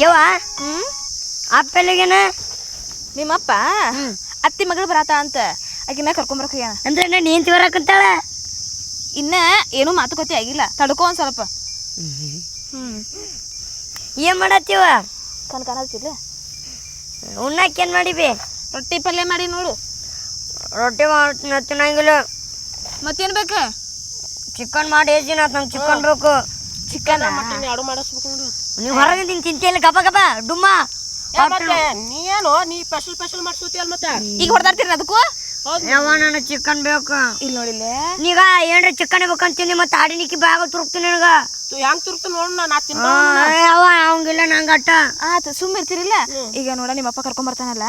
ಯವ್ವ? ಹ್ಮ್ ಅಪ್ಪೆಲ್ಲಿಗೇನ ನಿಮ್ಮಪ್ಪ ಅತ್ತಿ ಮಗಳು ಬರಾತ ಅಂತ. ಆಕಿನ ಕರ್ಕೊಂಬರಕ್ ಹೋಗ್ಯಾನ. ಅಂದ್ರೆ ನಾನು ಹೆಂಡ್ತಿ ಬರಾಕಂತಾಳ ಇನ್ನ ಏನೂ ಮಾತುಕತೆ ಆಗಿಲ್ಲ. ತಡ್ಕೊ ಒಂದ್ ಸ್ವಲ್ಪ. ಏನ್ ಮಾಡತ್ತೀವ? ಕಣ್ ಕಾಣತ್ತಿಲ್ಲ ಉಣ್ಣಕ್ಕೆ ಏನ್ ಮಾಡಿಬಿ ರೊಟ್ಟಿ ಪಲ್ಯ ಮಾಡಿ ನೋಡು. ರೊಟ್ಟಿ ಮಾಡಿ ತಿನ್ನಂಗಿಲ್ಲ ಮತ್ತೇನ್ ಬೇಕ? ಚಿಕನ್ ಮಾಡಿ ಎಷ್ಟು ದಿನ ನಂಗೆ ಚಿಕನ್ ಬೇಕು. ಚಿಕನ್ ಎರಡು ಮಾಡಿಸ್ಬೇಕು ನೋಡು. ನೀವು ಹೊರಗೆ ತಿಂದು ತಿಂತಿಲ್ಲ ಗಬ ಗಬ ಡುಮ್ಮ. ನೀ ಏನು ನೀ ಸ್ಪೆಷಲ್ ಸ್ಪೆಷಲ್ ಮಾಡ್ಸೋತಿಯಲ್ಲ ಮತ್ತೆ? ಈಗ ಹೊಡೆದಾಡ್ತೀರ ಅದಕ್ಕೂ? ನನಗೆ ಚಿಕನ್ ಬೇಕು. ಇಲ್ಲಿ. ನೋಡಿಲ್ಲ ನೀಗ ಏನ್ರ ಚಿಕನ್ ಬೇಕಂತೀನಿ ಮತ್ತೆ ಆಡಿನಿಕ್ಕಿ ಬಾಗ ತುರುಕ್ತೀನಿ ನನಗ. ಹೆಂಗ್ ತಿರ್ತು ನೋಡು ನಾ ತಿನ್ನ ಅವಂಗಿಲ್ಲ ನಂಗೆ ಅಟ್ಟ. ಆತ ಸುಮ್ಮಿರ್ತಿರಿಲ್ಲ ಈಗ ನೋಡ ನಿಮ್ಮಪ್ಪ ಕರ್ಕೊಂಡ್ ಬರ್ತಾನಲ್ಲ?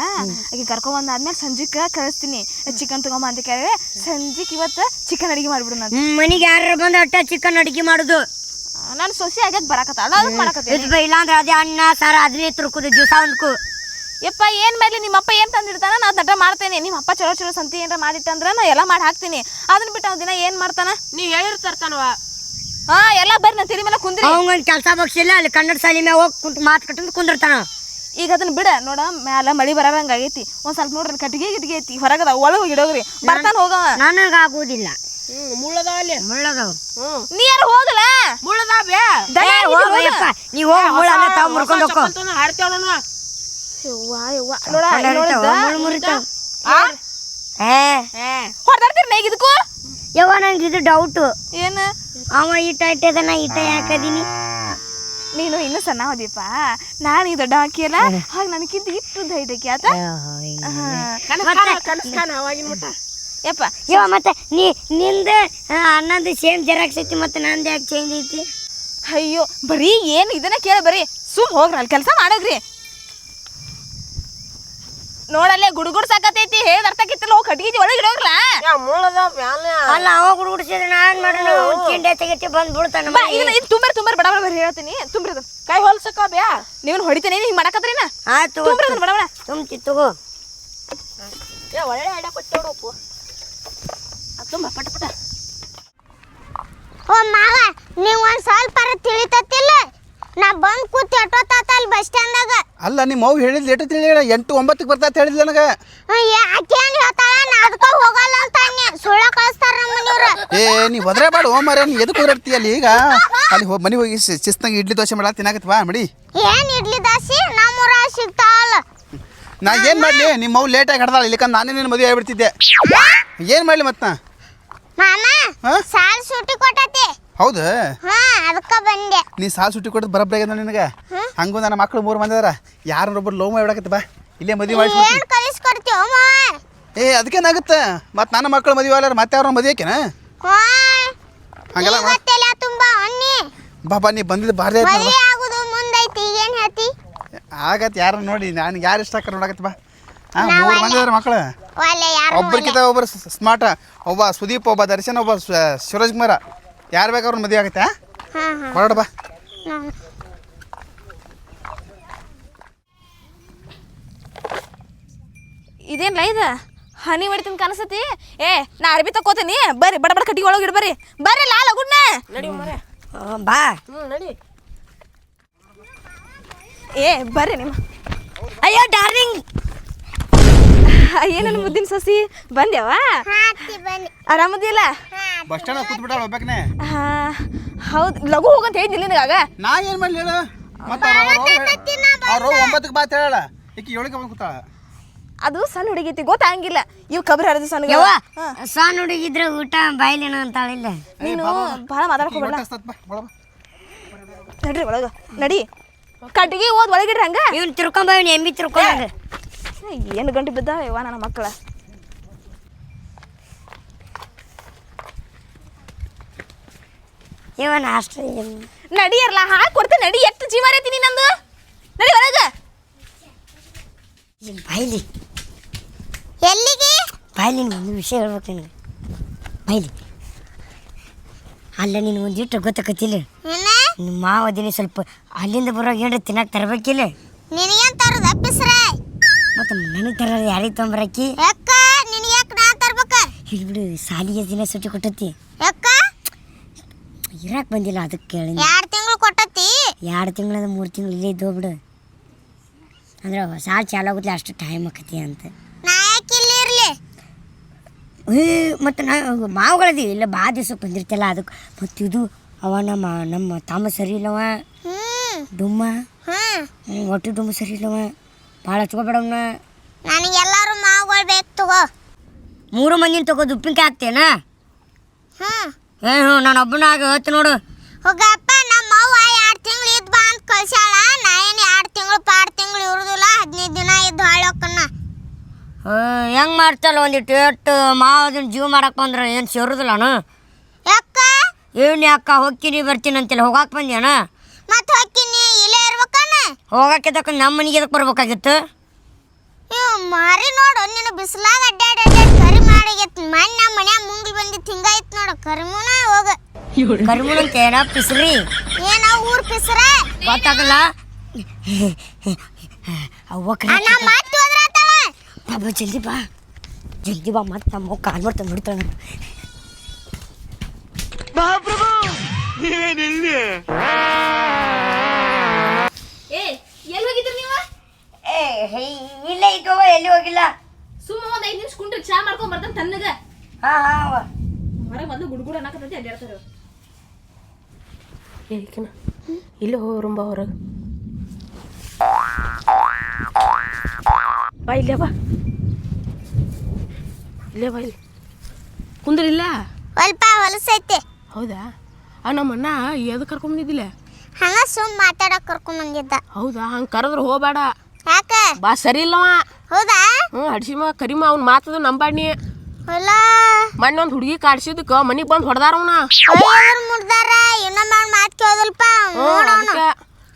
ಈಗ ಕರ್ಕೊಂಡ್ ಬಂದಾದ್ಮೇಲೆ ಸಂಜಿಕ ಕಳಿಸ್ತೀನಿ. ಚಿಕನ್ ತಗೊಂಬ ಅಂತ ಕೇಳಿದ್ರೆ ಸಂಜಿಕ್ ಇವತ್ತು ಚಿಕನ್ ಅಡಿಗೆ ಮಾಡ್ಬಿಡು ನಾನು ಮನೆಗೆ ಯಾರು ಬಂದ ಅಟ್ಟ ಚಿಕನ್ ಅಡಿಗೆ ಮಾಡುದು? ನಾನು ಸೊಸಿ ಆಗ್ಯಾಕ ಬರಾಕತ್ತ ಅದ ಮಾಡಕತ್ತೆ ಅದೇ ಅನ್ನ ಸಾರ ಅದನ್ನೇ ತುರುಕುದು ದಿವಸ ಒಂದ್ಕು. ಯಪ್ಪ ಏನು ಮೇಲೆ ನಿಮ್ಮಪ್ಪ ಏನು ತಂದಿರ್ತಾನ ನಾ ನಟ ಮಾಡ್ತೇನೆ. ನಿಮ್ಮಪ್ಪ ಚಲೋ ಚಲೋ ಸಂತಿ ಏನಾರ ಮಾಡಿಟ್ಟಂದ್ರೆ ನಾ ಎಲ್ಲ ಮಾಡಿ ಹಾಕ್ತೀನಿ. ಅದನ್ನ ಬಿಟ್ಟು ಅವ್ನ ದಿನ ಏನು ಮಾಡ್ತಾನ? ನೀ ಹೇಳಿರ್ತಾನವ ಹಾ ಎಲ್ಲ ಬರ್ರಿ ನಾನು ತಿರಿ ಮೇಲೆ ಕುಂದ್ರಿ. ಅವಂಗೊಂದು ಕೆಲಸ ಬಗ್ಸಿಲ್ಲ ಅಲ್ಲಿ ಕನ್ನಡ ಸಾಲಿ ಮ್ಯಾಗ ಹೋಗಿ ಕುಂತು ಮಾತು ಕಟ್ಟಂದು ಕುಂದಿರ್ತಾನ. ಈಗ ಅದನ್ನ ಬಿಡ ನೋಡ ಮ್ಯಾಲ ಮಳಿ ಬರಂಗ ಆಗೈತಿ. ಒಂದ್ ಸ್ವಲ್ಪ ನೋಡ್ರಿ ಕಟ್ಟಿಗೆ ಗಿಟ್ಟಿಗೆ ಐತಿ. ಹೊರಗದ ಒಳಗೆ ಇಡೋಗ್ರಿ. ಬರ್ತಾನ ಹೋಗವ. ನನಗಾಗುವುದಿಲ್ಲ ಹ್ಮ್ ಮುಳ್ಳದಾವ ಅಲ್ಲಿ. ಮುಳ್ಳದವು. ಹ್ಮ್. ನೀ ಯಾರು ಹೋಗಲ್ಲ? ಮುಳ್ಳದಾವೆ ನೀ ಏ, ಹೋಗ. ಮುಳ್ಳ ತಾವ್ ಮುರ್ಕೊಂಡು ಹಾಡ್ತೇವ ಯವ್ವಾ, ನಂಗೆ ಇದು ಡೌಟು ಏನ? ಅವ ಈಟ ಇಟ್ಟದ ನಾ ಈಟ ಯಾಕದೀನಿ ನೀನು ಇನ್ನೂ ಸಣ್ಣ ಹೋದಿಪ್ಪ ನಾನು ಈ ದೊಡ್ಡ ಹಾಕಿಯಲ್ಲ ಹಾಗೆ ನನಗಿಂತ ಇಟ್ಟು ಧೈರ್ಯಕ್ಕೆ ಆತ? ಯಪ್ಪ ಯವ ಮತ್ತೆ ನೀ ನಿಂದ ಅನ್ನಂದು ಸೇಮ್ ಜೆರಾಕ್ಸ್ ಐತಿ ಮತ್ತೆ ನಂದು ಯಾಕೆ ಚೇಂಜ್ ಐತಿ? ಅಯ್ಯೋ ಬರೀ ಏನು ಇದನ್ನ ಕೇಳ ಬರೀ ಸುಮ್ ಹೋಗ್ರಲ್ಲಿ ಕೆಲಸ ಮಾಡೋಗ್ರಿ ನೋಡಲ್ಲೇ ಗುಡುಗುಡ್ ಸಾಕತೈತಿ ಹೇಳ್ದ ಅರ್ಥಕ್ಕಿತ್ತಲ್ಲ ಹೋಗಿ ಕಟ್ಗಿತಿ ಒಳಗೆ ಇಡೋಗ್ರಲ್ಲ ಯಾ ಮುಳ್ಳದಾವ ಮ್ಯಾಲೆ? ಅಲ್ಲ ಅವ ಹುಡುಗಿಸಿದ್ರೆ ನಾನು ಮಾಡೋಣ ಚಿಂಡೆ ತೆಗಿತಿ ಬಂದು ಬಿಡ್ತಾನ ಬಾ ಇದು ತುಂಬರ್ ತುಂಬರ್ ಬಡ ಬಡ ಹೇಳ್ತೀನಿ. ತುಂಬ್ರಿ ಅದನ್ನ ಕೈ ಹೊಲ್ಸಕ್ಕ ಬ್ಯಾ. ನೀವನ್ ಹೊಡಿತೀನಿ ಹಿಂಗೆ ಮಾಡಕತ್ರಿನ ಆಯ್ತು ತುಂಬ್ರಿ ಅದನ್ನ ಬಡ ಬಡ ತುಂಬ್ತಿ ತಗೋ. ಏ ಒಳ್ಳೆ ಐಡ ಕೊಟ್ಟೋಡಪ್ಪು ತುಂಬ ಪಟ ಪಟ ಓ ಮಾವ ನೀವು ಒಂದು ಸ್ವಲ್ಪ ತಿಳಿತತ್ತಿಲ್ಲ? ನಾ ಬಂದು ಕೂತ್ ತಾತ ಅಲ್ಲಿ ಬಸ್ ಸ್ಟ್ಯಾಂಡ್ದಾಗ ಅಲ್ಲ ನಿಮ್ಮ ಅವ್ವ ಹೇಳಿದ್ ಲೇಟ್ ಹೇಳಿ ಎಂಟು ಒಂಬತ್ತಕ್ಕೆ ಬರ್ತಾ ಅಂತ ಹೇಳಿದ್ಲ ನನಗೆ. ಆಕೆ ಏನು ಹೇಳ್ತಾಳ? ನಾ ಅದಕ್ಕ ಹೋಗಲ್ಲ ಅಂತ ಅನ್ನಿ ಸುಳ್ಳ ಕಳಿಸ್ತಾರ ನಮ್ಮ ಮನೆಯವ್ರು. ಏ ನೀ ಒದ್ರೆ ಬಾಡು ಓ ಮಾರ ನೀ ಎದಕ್ಕೆ ಕುದುರ್ತಿ ಅಲ್ಲಿ ಈಗ? ಅಲ್ಲಿ ಹೋಗಿ ಮನೆಗೆ ಹೋಗಿ ಶಿಸ್ತಂಗೆ ಇಡ್ಲಿ ದೋಸೆ ಮಾಡಾ ತಿನ್ನಾಕತ್ ಬಾ ಮಡಿ. ಏನ್ ಇಡ್ಲಿ ದಾಸಿ? ನಮ್ಮೂರ ಸಿಗ್ತಾವಲ್ಲ. ನಾ ಏನು ಮಾಡಲಿ? ನಿಮ್ಮ ಅವ್ವ ಲೇಟಾಗಿ ಹಡ್ದಾಳ ಇಲ್ಲಿಕ ನಾನೇ ನಿನ್ನ ಮದುವೆ ಆಗ್ಬಿಡ್ತಿದ್ದೆ. ಏನು ಮಾಡಲಿ ಮತ್ತೆ ಮಾಮ ಹಾ? ಸಾಲ್ ಸೂಟಿ ಕೊಟ್ಟತಿ. ಹೌದು? ಹಾ ಅದಕ್ಕೆ ಬಂದೆ. ನೀ ಸಾಲು ಸುಟ್ಟಿ ಕೊಡೋದು ಬರಬ್ರಿ ಆಗ್ಯದ ನಿನಗೆ? ಹಂಗೂ ನನ್ನ ಮಕ್ಕಳು ಮೂರು ಮಂದಿ ಅದಾರ. ಯಾರೊಬ್ಬರು ಲವ್ ಇಡಕತ್ತ ಬಾ. ಇಲ್ಲೇ ಮದುವೆ ಮಾಡಿ ಏನು ಕಲಿಸ್ಕೊಡ್ತೀವ ಏ ಅದಕ್ಕೇನಾಗುತ್ತೆ? ಮತ್ತೆ ನನ್ನ ಮಕ್ಕಳು ಮದುವೆ ಅಲ್ಲಾರ ಮತ್ತೆ ಅವ್ರನ್ನ ಮದುವೆ ಆಕೆನಾ ಹಂಗಲ್ಲ ಮಾಡ್- ಇವತ್ತೆಲ್ಲ ತುಂಬಾ ಅನ್ನಿ ಬಾಬಾ ನೀ ಬಂದಿದ್ದು ಬಾರ್ದೆ ಮದುವೆ ಆಗುದು ಮುಂದೈತಿ ಈಗೇನು ಹೇಳ್ತಿ? ಆಗತ್ತೆ ಯಾರು ನೋಡಿ ನಾನು ಯಾರು ಇಷ್ಟ ಆಕಾರ ನೋಡಕತ್ತ ಬಾ. ಹಾಂ ಮೂರು ಮಂದಿ ಅದಾರ ಮಕ್ಕಳು ಯಾರು ಒಬ್ರಿಗಿಂತ ಒಬ್ಬರು ಸ್ಮಾರ್ಟ್. ಒಬ್ಬ ಸುದೀಪ್ ಒಬ್ಬ ದರ್ಶನ್ ಒಬ್ಬ ಸೂರಜ್ ಶಿವರಾಜ್ ಕುಮಾರ. ಯಾರು ಬೇಕಾದ್ರು ಮದುವೆ ಆಗುತ್ತೆ ಹಾ ಹಾ. ಹೊರಡ ಬಾ. ಇದೇನ್ಲ ಇದು? ಹನಿ ಹೊಡಿತೀನಿ ಕನಸತಿ ಏ ನಾ ಅರ್ಬಿ ತಕೋತೀನಿ ಬರ್ರಿ ಬಡ ಬಡ ಕಟ್ಟಿಗೆ ಒಳಗೆ ಇಡ್ಬರ್ರಿ ಬರ್ರಿ. ಲಾಲ ಮರೆ ಬಾ. ನಡಿ. ಏ ಬರ್ರಿ ನಿಮ್ಮ. ಅಯ್ಯೋ ಡಾರ್ಲಿಂಗ್. ಏನೇನು ಮುದ್ದಿನ ಸಸಿ? ಬಂದ್ಯಾವ? ಹಾ ಅತ್ತಿ ಬನ್ನಿ ಆರಾಮದಿಲ್ಲ ಬಸ್ ಸ್ಟ್ಯಾಂಡ್ ಕೂತ್ ಬಿಟ್ಟಾಳ ಒಬ್ಬಾಕನೆ. ಹೌದು ಲಘು ಹೋಗಂತ ಹೇಳಿದ್ನಿಲ್ಲ ನಿನಗಾಗ. ನಾ ಏನು ಮಾಡಲಿ ಹೇಳು? ಮತ್ತೆ ಅವ್ರು ಒಂಬತ್ತಕ್ಕೆ ಬಾತ್ ಹೇಳ ಈಕಿ ಏಳಕ್ಕೆ ಬಂದು ಕೂತಾಳ. ಅದು ಸಣ್ಣ ಹುಡುಗಿತಿ ಗೊತ್ತಾಗಿಲ್ಲ. ಇವ್ ಕಬ್ರ ಹರಿದ ಸಣ್ಣ ಯವ್ವ ಸಣ್ಣ ಹುಡುಗಿದ್ರೆ ಊಟ ಬಾಯ್ಲಿನ ಅಂತಾಳಿಲ್ಲ ನೀನು ಬಹಳ ಮಾತಾಡ್ಕೋಬೇಡ ನಡ್ರಿ ಒಳಗ ನಡಿ. ಕಟ್ಟಿಗೆ ಓದ್ ಒಳಗಿಡ್ರಿ ಹಂಗ. ಇವ್ನು ತಿರ್ಕೊಂಬ ಇವ್ನು ಎಮ್ಮಿ ತಿರ್ಕೊಂಬ ಏನು ಗಂಟೆ ಬಿದ್ದ ಯವ್ವ ನನ್ನ ಮಕ್ಕಳ. ಇವನ್ ಅಷ್ಟು ನಡಿಯರ್ಲ? ಹಾಕಿ ಕೊಡ್ತೀನಿ ನಡಿ. ಎಷ್ಟು ಜೀವ ರೀತಿ ನಂದು? ನಡಿ ಹೊರಗ ಬಾಯ್ಲಿ? ಎಲ್ಲಿಗೆ? ಬಾಯ್ಲಿ ಒಂದು ವಿಷಯ ಹೇಳ್ಬೇಕು ನಿನಗೆ. ಬಾಯ್ಲಿ. ಅಲ್ಲ ನೀನು ಒಂದಿಟ್ಟು ಗೊತ್ತಾಕತ್ತಿಲ್ಲ. ನಿಮ್ಮ ಮಾವ ಅದೀನಿ ಸ್ವಲ್ಪ ಅಲ್ಲಿಂದ ಬರೋ ಏನು ತಿನ್ನಕ್ಕೆ ತರಬೇಕಿಲ್ಲ. ನಿನಗೇನ್ ತರೋದು? ಪಿಸ್ರ ಮತ್ತು ನನಗೆ ತರೋದು ಯಾರಿಗೆ ತೊಂಬರಕ್ಕಿ? ಅಕ್ಕ ನಿನಗೆ ಯಾಕೆ ನಾ ತರ್ಬೇಕ? ಇಲ್ಲಿ ಬಿಡು ಸಾಲಿಗೆ ದಿನ ಸುಟ್ಟಿ ಕೊಟ್ಟತಿ. ಯಾಕ ಇರಾಕ್ ಬಂದಿಲ್ಲ ಅದಕ್ಕೆ ಕೇಳಿ ಎರಡು ತಿಂಗಳು ಕೊಟ್ಟತಿ? ಎರಡು ತಿಂಗಳದ ಮೂರು ತಿಂಗಳು ಇಲ್ಲೇ ಇದ್ದೋ ಬಿಡು. ಅಂದ್ರೆ ಸಾಲ ಚಾಲು ಆಗುತ್ತೆ ಅಷ್ಟು ಟೈಮ್ ಆಕತಿ ಅಂತ. ಏ ಮತ್ತು ನಾ ಮಾವುಗಳದೀವಿ ಇಲ್ಲ ಬಾ ದಿವ್ಸಕ್ಕೆ ಬಂದಿರ್ತಲ್ಲ ಅದಕ್ಕೆ ಮತ್ತು ಇದು ಅವ ನಮ್ಮ ನಮ್ಮ ತಮ್ಮ ಸರಿ ಇಲ್ಲವ. ಡುಮ್ಮ. ಒಟ್ಟು ಡುಮ್ಮ ಸರಿ ಇಲ್ಲವ. ಭಾಳ ಹಚ್ಕೋಬೇಡವ್ನ ನನಗೆ ಎಲ್ಲರೂ ಮಾವುಗಳು ಬೇಕು ತಗೋ. ಮೂರು ಮಂದಿನ ತಗೋದು ಉಪ್ಪಿನಕಾಯಿ ಹಾಕ್ತೇನ? ಏನು ನಾನು ಒಬ್ಬನಾಗ ಹೇಳ್ತೀನಿ ನೋಡು. ಹೋಗಪ್ಪ ನಮ್ಮ ಅವ್ವ ಎರಡು ತಿಂಗಳು ಇದ್ ಬಾ ಅಂತ ಕಳ್ಸ್ಯಾಳ. ನಾ ಏನು ಎರಡು ತಿಂಗಳು ಪಾಡ್ ತಿಂಗಳು ಇರುದಿಲ್ಲ ಹದಿನೈದು ದಿನ ಇದ್ದು ಹಾಳೋಕನ್ನ ಹೆಂಗೆ ಮಾಡ್ತಲ್ಲ ಒಂದಿಟ್ಟು ಎಷ್ಟು ಮಾವು ಅದನ್ನ ಜೀವ ಮಾಡಕ್ಕೆ ಬಂದ್ರೆ ಏನು ಸೇರುದಿಲ್ಲನು ಯಾಕ? ಏನು ಅಕ್ಕ ಹೋಗ್ತೀನಿ ಬರ್ತೀನಿ ಅಂತಿಲ್ಲ. ಹೋಗಾಕ್ ಬಂದ್ಯಾನ ಮತ್ತೆ ಹೋಗ್ತೀನಿ ಇಲ್ಲೇ ಇರ್ಬೇಕನ್ನ? ಹೋಗಕ್ಕಿದ್ದಕ್ಕೆ ನಮ್ಮ ಮನೆಗೆ ಎದಕ್ಕೆ ಬರ್ಬೇಕಾಗಿತ್ತು? ಇವ್ ಮಾರಿ ನೋಡು ನಿನ್ನ ಬಿಸಿಲಾಗ ಅಡ್ಡಾಡಿ ಮಾಡಿಗೈತಿ ಮಣ್ಣ ನಮ್ಮ ಮನ್ಯಾಗ ಮುಂಗ್ಲಿ ಬಂದಿತ್ತು ಹಿಂಗಾಯ್ತು ನೋಡು. ಕರಿಮುನ ಹೋಗ. ಅಂತ ಏನ ಪಿಸ್ರಿ. ಏನ ಊರ್ ಪಿಸ್ರ? ಗೊತ್ತಾಗಲ್ಲ. ಅವ್ವ ಅಣ್ಣ ಮತ್ತೆ ಹೋದ್ರಾತವ ಬಾಬಾ ಜಲ್ದಿ ಬಾ. ಜಲ್ದಿ ಬಾ ಮತ್ತೆ ನಮ್ಮ ಕಾಲ್ ಬರ್ತಾನೆ ಬಿಡ್ತಾಳೆ ಏ ಎಲ್ಲಿ ಹೋಗಿದ್ರಿ ನೀವು? ಏ ಇಲ್ಲೇ ಈಗ ಎಲ್ಲಿ ಹೋಗಿಲ್ಲ. ಮಾಡ್ಕೊಂಡ್ ಬರ್ತಾನೆ ತನ್ನಗ. ಹಾ ಹಾ ಹೊರಗೆ ಮೊದಲು ಗುಡ್ಗುಡ್ ಅನ್ನಕತ್ತೈತಿ ಅಡ್ಡಾಡ್ತಾರ ಏಕಿನ ಇಲ್ಲಿ ಹೋಗ್ರಂಬ ಹೊರಗೆ. ಬಾ ಇಲ್ಲೇ ಬಾ. ಇಲ್ಲೇ ಬಾ ಇಲ್ಲಿ. ಕುಂದ್ರಿಲ್ಲ ಸ್ವಲ್ಪ ಹೊಲಸೈತೆ ಹೌದಾ? ಆ ನಮ್ಮ ಅಣ್ಣ ಎದಕ್ಕೆ ಕರ್ಕೊಂಬಂದಿದ್ದಿಲ್ಲ ಹಂಗ ಸುಮ್ ಮಾತಾಡಕ್ ಕರ್ಕೊಂಡ್ ಬಂದಿದ್ದ. ಹೌದಾ? ಹಂಗ ಕರೆದ್ರೆ ಹೋಗಬೇಡ. ಯಾಕ? ಬಾ ಸರಿ ಇಲ್ಲವ. ಹೌದಾ? ಹ್ಞೂ ಹಡ್ಸಿಮ ಕರಿಮ ಅವ್ನ ಮಾತದು ನಂಬಾಣಿ ಅಲ್ಲ. ಮೊನ್ನೆ ಒಂದು ಹುಡುಗಿ ಕಾಡ್ಸಿದ್ದಕ್ಕೆ ಮನಿಗೆ ಬಂದು ಹೊಡೆದಾರ ಅವನ. ಮುಡ್ದಾರ ಇನ್ನೊಮ್ಮೆ ಅವ್ನ ಮಾತು ಕೇಳೋದಲ್ಪ.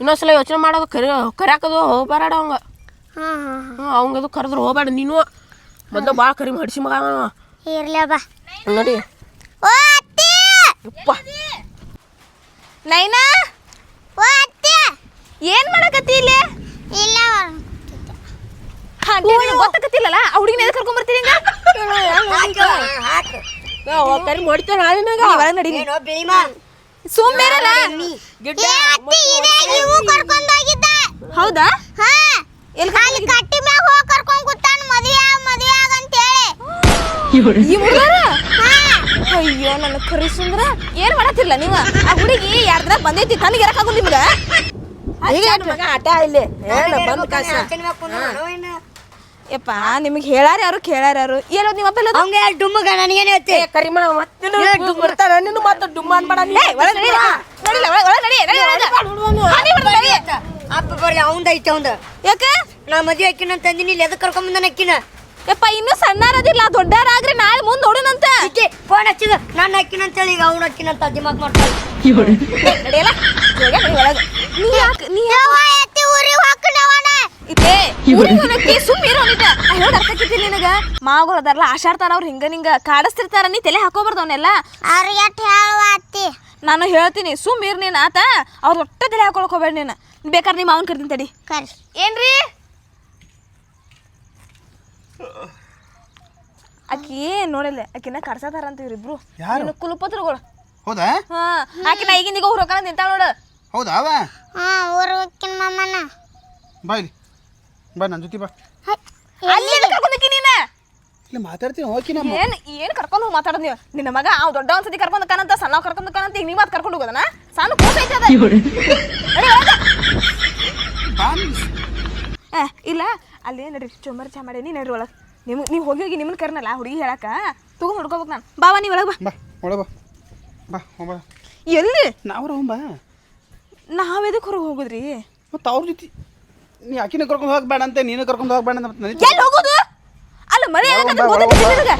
ಇನ್ನೊಂದ್ಸಲ ಯೋಚನೆ ಮಾಡೋದು ಕರಿ ಕರ್ಯಾಕದು ಹೋಗ್ಬಾರಾಡ ಅವಂಗ. ಹ್ಞೂ ಅವಂಗದು ಕರೆದ್ರೆ ಹೋಗ್ಬೇಡ ನೀನು. ಮೊದಲು ಭಾಳ ಕರಿಮ ಹಡ್ಸಿ ಮಗ ಇರ್ಲೇ ಇರ್ಲಿ ಬಾ. ನೋಡಿ. ಓ ಅತ್ತಿ! ಯಪ್ಪ. ನೈನಾ? ಓ ಅತ್ತಿ! ಏನು ಮಾಡಕತ್ತಿ ಇಲ್ಲಿ? ಇಲ್ಲ ಗೊತ್ತಾಗತ್ತಿಲ್ಲಲ್ಲ? ಆ ಹುಡುಗಿನ ಎದಕ್ಕೆ ಕರ್ಕೊಂಡ್ ಬರ್ತೀರಿ ನಾಳಿನಾಗ ಒಳಗೆ ನಡಿ ಸುಮ್ಮನಿರಲ್ಲ ಏ ಅತ್ತಿ ಇದೇ ಇವು ಕರ್ಕೊಂಡ್ ಹೋಗಿದ್ದ. ಹೌದಾ? ಹಾ. ಎಲ್ಲಿ ಅಲ್ಲಿ ಕಟ್ಟಿ ಮ್ಯಾಗ ಹೋಗಿ ಕರ್ಕೊಂಡ್ ಕೂತಾನ. ಮದ್ವೆ ಮದ್ವೆ ಅಂತ ಹೇಳಿ ಈ ಹುಡುಗಾರ? ಹಾ. ಅಯ್ಯೋ ನನ್ನ ಕರಿ ಸುಂದ್ರ. ಏನ್ ಮಾಡತ್ತಿರ್ಲ ನೀವು? ಆ ಹುಡುಗಿ ಯಾರ್ದ್ರ ಬಂದೈತಿ ತನಗೆ ಇರಕ್ಕಾಗಲ್ಲ ನಿಮ್ಗ? ಆಟ ಇಲ್ಲಿ? ಏನು ಬಂದು ಕಾಸ? ಯಪ್ಪ ನಿಮಗೆ ಹೇಳಾರ ಯಾರು ಕೇಳಾರ ಯಾರು ಏನೋ ನಿಮ್ಮ ಅಪ್ಪಲ್ಲ? ಅವಂಗ ಡುಮ್ಮಗ ನನಗೇನು ಹೇಳ್ತಿ ಕರಿಮ ಮತ್ತೆ ಬರ್ತಾರ ನಿನ್ನ ಮತ್ತೆ ಡುಮ್ಮ ಅನ್ಬೇಡ. ಅಪ್ಪ ಬರ್ರಿ ಅವಂದ ಐತೆ ಅವಂದ ಯಾಕೆ ನಾ ಮದುವೆ ಅಕ್ಕಿನ ತಂದಿನಿ ಇಲ್ಲಿ ಎದಕ್ಕೆ ಕರ್ಕೊಂಬಂದನ ಅಕ್ಕಿನ ಯಪ್ಪ ಇನ್ನೂ ಸಣ್ಣಾರದಿಲ್ಲ ದೊಡ್ಡಾರಾಗ್ರಿ ನಾಳೆ ಮುಂದೆ ನೋಡೋಣಂತ ಫೋನ್ ಹಚ್ಚಿದ ನಾನು ಅಕ್ಕಿನ ಅಂತೇಳಿ ಈಗ ಅವನು ಅಕ್ಕಿನ ಅಂತ ದಿಮಾಕ್ ಮಾಡ್ತಾಳೆ ನೀ ಯಾಕೆ ನೀ ಯವ್ವ ನಿನಗ ಮಾವುಗಳು ಅದಾರಲ್ಲ ಆಶಾಡ್ತಾರ ಅವ್ರು ಹಿಂಗ ನಿಂಗ ಕಾಡಿಸ್ತಿರ್ತಾರ ನೀ ತಲೆ ಹಾಕೋಬಾರ್ದವನ್ನೆಲ್ಲ ಅವ್ರಿಗೆ ಎಟ್ ಹೇಳುವ ಅತ್ತಿ ನಾನು ಹೇಳ್ತೀನಿ ಸುಮ್ ಇರ್ ನೀನು ಆತ ಅವ್ರ ಒಟ್ಟ ತಲೆ ಹಾಕೊಳಕ್ ಹೋಗ್ಬೇಡ ನೀನು. ಬೇಕಾದ್ರೆ ನಿಮ್ಮ ಮಾವನ್ ಕರ್ತೀನಿ ತಡಿ. ಏನ್ರೀ? ಆಕಿ ನೋಡಿಲ್ಲ? ಆಕಿನ ಕರ್ಸತಾರ ಅಂತ ಇವ್ರಿಬ್ರು. ಕುಲಪತ್ರಗಳು. ಹೌದಾ? ಹಾ ಆಕಿನ ಈಗಿನ ಈಗ ಹುರಕನ ನಿಂತ ನೋಡು. ಹೌದಾ ಹಾ ಊರಿಗೆ ಹೋಗ್ತೀನಿ ಮಮ್ಮನ ಬಾ ಇಲ್ಲಿ. ಬಾ ನನ್ನ ಜೊತೆ ಬಾ. ಅಲ್ಲಿ ಕರ್ಕೊಂಡಕ್ಕಿ ನೀನ? ಇಲ್ಲಿ ಮಾತಾಡ್ತೀನಿ ಹೋಗಿ ನಮ್ಮ ಏನು ಏನು ಕರ್ಕೊಂಡು ಹೋಗಿ ಮಾತಾಡೋದು ನೀವು? ನಿನ್ನ ಮಗ ಅವ್ ದೊಡ್ಡ ಒಂದ್ಸತಿ ಕರ್ಕೊಂಡು ಕಾಣಂತ ಸಣ್ಣ ಕರ್ಕೊಂಡು ಕಾಣಂತ ಈಗ ನೀವು ಮಾತು ಕರ್ಕೊಂಡು ಹೋಗೋದನ? ಸಣ್ಣ ಕೂಸ ಇಲ್ಲ ಅಲ್ಲಿ ನಡ್ರಿ ಚೊಂಬರ್ ಚಾ ಮಾಡೀನಿ ನಡ್ರಿ ಒಳಗೆ. ನಿಮ್ ನೀವು ಹೋಗಿ ಹೋಗಿ ನಿಮ್ಮನ್ನ ಕರ್ನಲ್ಲ ಹುಡುಗಿ ಹೇಳಕ್ಕ. ತಗೊಂಡು ಹುಡ್ಕೋಬೇಕು ನಾನು. ಬಾವ ನೀ ಒಳಗೆ ಬಾ. ಬಾ ಒಳಗೆ ಬಾ. ಬಾ ಹೋಗ್ಬಾ ಎಲ್ಲಿ? ನಾವು ಹೋಗ್ಬಾ ನಾವ್ ಎದಕ್ಕೆ ಹೊರಗೆ ಹೋಗುದ್ರಿ? ಮತ್ತು ಅವ್ರ ಜೊತೆ ನೀ ಆಕಿನ ಕರ್ಕೊಂಡು ಹೋಗ್ಬೇಡ ಅಂತ ನೀನು ಕರ್ಕೊಂಡು ಹೋಗ್ಬೇಡ ಅಂತ ಮತ್ತೆ ನನಗೆ ಎಲ್ಲಿ ಹೋಗೋದು? ಅಲ್ಲ ಮಳೆ ಆಗತ್ತೆ ಬಾ, ಗೊತ್ತೈತಿ ನಿನಗ?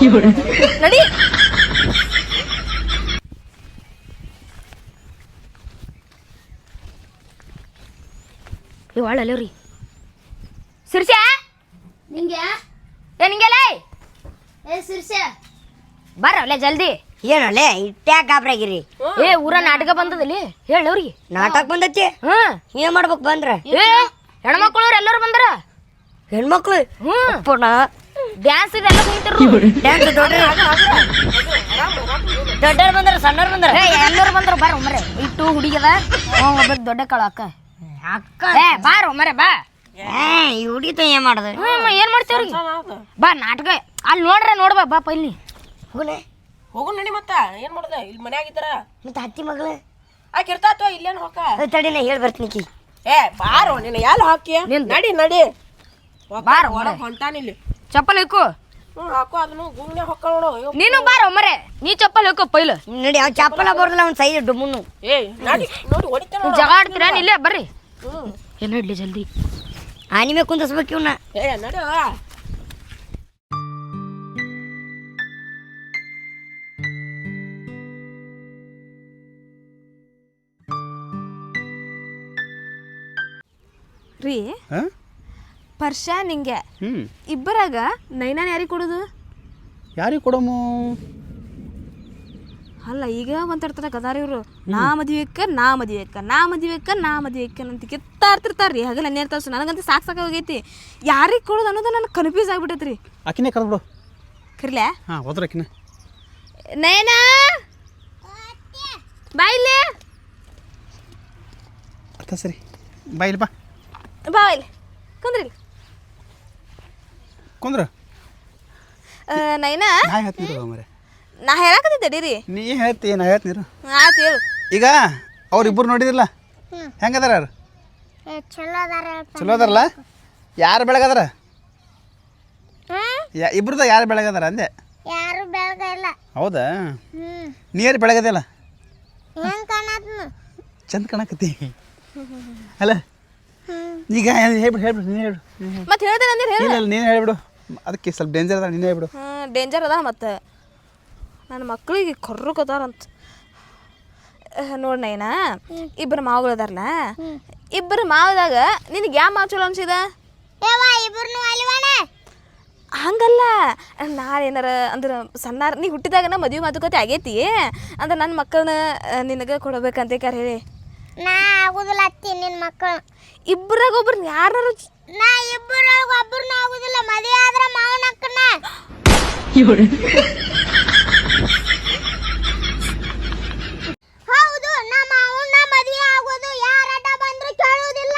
ನಡಿ. ಇವಾಳ ಅಲ್ಲವ್ರಿ ರೀ ಸಿರ್ಸ್ಯಾ ನಿಂಗೆ? ಏ ನಿಂಗೆಲ್ಲ ಏ ಸಿರ್ಸೆ ಬರಲ್ಲ ಜಲ್ದಿ. ಏನಲ್ಲೇ ಇಟ್ಟ್ಯಾ ಗಾಬ್ರಾಗಿರಿ ಏ ಊರ ನಾಟಕ ಬಂದದಲ್ಲಿ ಹೇಳವ್ರಿ ಅವ್ರಿಗೆ. ನಾಟಕ ಬಂದೈತಿ? ಹ್ಮ್. ಏನ್ ಮಾಡ್ಬೇಕು ಬಂದ್ರ? ಏ ಹೆಣ್ಮಕ್ಳು ಎಲ್ಲರೂ ಬಂದ್ರೆ? ಹೆಣ್ಮಕ್ಳು? ಹ್ಮ್. ಪುಣ ಡ್ಯಾನ್ಸ್ ಇದೆಲ್ಲ ಕುಣಿತಾರ ಡ್ಯಾನ್ಸ್ ದೊಡ್ಡ ದೊಡ್ಡವ್ರು. ಬಂದ್ರ ಸಣ್ಣವ್ರು ಬಂದ್ರ? ಎಲ್ಲರೂ ಬಂದ್ರು. ಬಾರ ಮರೆ ಇಟ್ಟು ಹುಡುಗಿದ ಹೋಗ್ಬೇಕು ದೊಡ್ಡ ಕಳ ಅಕ್ಕ. ಅಕ್ಕ. ಏ ಬಾರ ಮರೆ ಬಾ. ಏ ಈ ಹುಡುಗಿತ ಏನ್ ಮಾಡದ? ಏನ್ ಮಾಡ್ತೀವ್ರಿ ಬಾ ನಾಟಕ. ಅಲ್ಲಿ ನೋಡ್ರೆ ನೋಡ್ಬಾ ಬಾ ಪೈಲಿ ಹೋಗಲೇ ಹೋಗು ನಡಿ ಮತ್ತ. ಏನ್ ಮಾಡ್ದೆ? ಇಲ್ಲಿ ಮನ್ಯಾಗ ಇದ್ದಾರ? ಮತ್ತೆ ಹತ್ತಿ ಮಗಳು? ಆಕೆ ಇಲ್ಲೇನು ಇಲ್ಲೇನ್ ಹೋಗ ತಡಿನ ಹೇಳಿ ಬರ್ತೀನಿ ಕಿ ಏ ಬಾರೋ ನಿನ್ನ ಎಲ್ಲಿ ಹಾಕಿ ನಡಿ ನಡಿ. ಬಾರೋ, ಒಳಗ್ ಹೊಂಟಾನಿಲ್ಲಿ ಚಪ್ಪಲ್ ಇಕ್ಕು ಹ್ಞೂ ಹಾಕೋ ಅದನ್ನು ಗುಂಗ್ನೆ ಹೊಕ್ಕ ನೋಡು. ಅಯ್ಯೋ. ನೀನು ಬಾರ ಮರೆ. ನೀ ಚಪ್ಪಲ್ ಇಕ್ಕು ಪೈಲು. ನೋಡಿ ಆ ಚಪ್ಪಲ ಬರೋದಿಲ್ಲ ಅವ್ನ ಸೈಜ್ ಡುಮ್ಮನ್ನು ಏ ನಡಿ ನೋಡಿ ಹೊಡಿತಾನ ನೀವ್ ಜಗ ಆಡ್ತೀರಾ ಇಲ್ಲೇ ಬರ್ರಿ. ಏನ್ ಇಡ್ಲಿ ಜಲ್ದಿ. ಆನಿಮೆ ಕುಂದಿಸ್ಬೇಕು ಇವ್ನ. ಏ ನಡಿ ರೀ? ಹಾಂ? ಪರ್ಷ ನಿಂಗೆ. ಹ್ಞೂ ಇಬ್ಬರಾಗ ನೈನಾನ ಯಾರಿಗೆ ಕೊಡೋದು? ಯಾರಿಗೆ ಕೊಡಮು? ಅಲ್ಲ ಈಗ ಒಂತಡ್ತಾರ ಗದಾರಿ ಇವರು. ನಾ ಮದುವೆಕ್ಕ ನಾ ಮದುವೆಕ್ಕ ನಾ ಮದುವೆಕ್ಕ ನಾ ಮದುವೆಕ್ಕ ಅಂತ ಕಿತ್ತಾ ರೀ ಹಗಲ್ ಹನ್ನೆರಡು ತಾಸು ನನಗಂತೂ ಸಾಕು ಸಾಕಾಗೈತಿ ಯಾರಿಗೆ ಕೊಡೋದು ಅನ್ನೋದು ನನಗೆ ಕನ್ಫ್ಯೂಸ್ ಆಗ್ಬಿಟ್ಟೈತ್ರಿ. ಆಕಿನೇ ಕರೆದ್ಬಿಡು ಕರಿಲೆ ಹಾಂ ಹೋದ್ರ ಆಕಿನ ನಯನಾ ಬಾಯಿಲೆ ಅರ್ಥ ಸರಿ. ಬಾಯಿಲ್ ಬಾ. ಬಾ ಇಲ್ಲಿ. ಕುಂದ್ರಿ ಇಲ್ಲಿ. ಕುಂದ್ರ. ಆ, ನಯನಾ ನಾ ಹೇಳ್ತೀನಿ ಮರೆ ನಾ ಹೇಳಕತ್ತಿದ್ದೆ ಡೀರಿ ನೀ ಹೇಳ್ತಿ ನಾ ಹೇಳ್ತೀನಿ ಆಯ್ತು ಹೇಳು. ಈಗ ಅವ್ರಿಬ್ಬರು ನೋಡಿದಿರಲ್ಲ? ಹೆಂಗದಾರ ಯಾರು? ಏ ಚಲೋ ಅದಾರ ಚಲೋ ಅದಾರಲ್ಲ? ಯಾರು ಬೆಳಗದಾರ ಇಬ್ರದ ಯಾ ಇಬ್ರದಾಗ ಯಾರು ಬೆಳಗದಾರ ಅಂದೆ? ಯಾರು ಬೆಳಗ ಇಲ್ಲ. ಹೌದಾ? ಹ್ಮ್. ನೀರು ಬೆಳಗದಿಲ್ಲ ಹೆಂಗ್ ಕಾಣತ್ನು? ಚಂದ ಕಾಣಕತ್ತಿ. ಅಲ್ಲ ಈಗ ಹೇಳ್ಬಿಡು ಹೇಳ್ಬಿಡು ನೀನು ಹೇಳ್ಬಿಡು. ಮತ್ತೆ ಹೇಳ್ತೇನೆ ಅಂದ್ರೆ ಹೇಳಿ ಇಲ್ಲ ನೀನು ಹೇಳ್ಬಿಡು. ಅದಕ್ಕೆ ಸ್ವಲ್ಪ ಡೇಂಜರ್ ಅದ ನೀನು ಹೇಳ್ಬಿಡು. ಡೇಂಜರ್ ಅದ ಮತ್ತೆ. ನನ್ನ ಮಕ್ಕಳಿಗೆ ಕರ್ರಕದಾರಂತ ನೋಡಿ ನೈನಾ ಇಬ್ಬರು ಮಾವುಗಳು ಅದಾರಲ್ಲ ಇಬ್ಬರು ಮಾವದಾಗ ನಿನಗೆ ಯಾವ ಮಾವು ಚಲೋ ಅನ್ಸಿದ? ಏವಾ ಇಬ್ರನು ಅಲ್ವಾನ? ಹಂಗಲ್ಲ. ನಾಳೆ ಏನಾರ ಅಂದ್ರೆ ಸಣ್ಣಾರ ನೀ ಹುಟ್ಟಿದಾಗನ ಮದುವೆ ಮಾತುಕತೆ ಆಗೈತಿ. ಅಂದ್ರೆ ನನ್ನ ಮಕ್ಕಳನ್ನ ನಿನಗೆ ಕೊಡಬೇಕಂತ ಕರೆ ಹೇಳಿ. ನಾ ಆಗುದಿಲ್ಲ ಅತ್ತಿ ನಿನ್ ಮಕ್ಕಳು. ಇಬ್ಬರಾಗ ಒಬ್ರು ಯಾರು ನಾ ಇಬ್ಬರೊಳಗ ಒಬ್ಬರನ್ನ ಆಗುದಿಲ್ಲ. ಮದುವೆ ಆದ್ರ ಮಾವನ ಅಕ್ಕನ. ಹೌದು ನಮ್ಮ ಮಾವನ ಮದುವೆ ಆಗೋದು. ಯಾರ ಅಡ್ಡ ಬಂದ್ರು ಕೇಳುವುದಿಲ್ಲ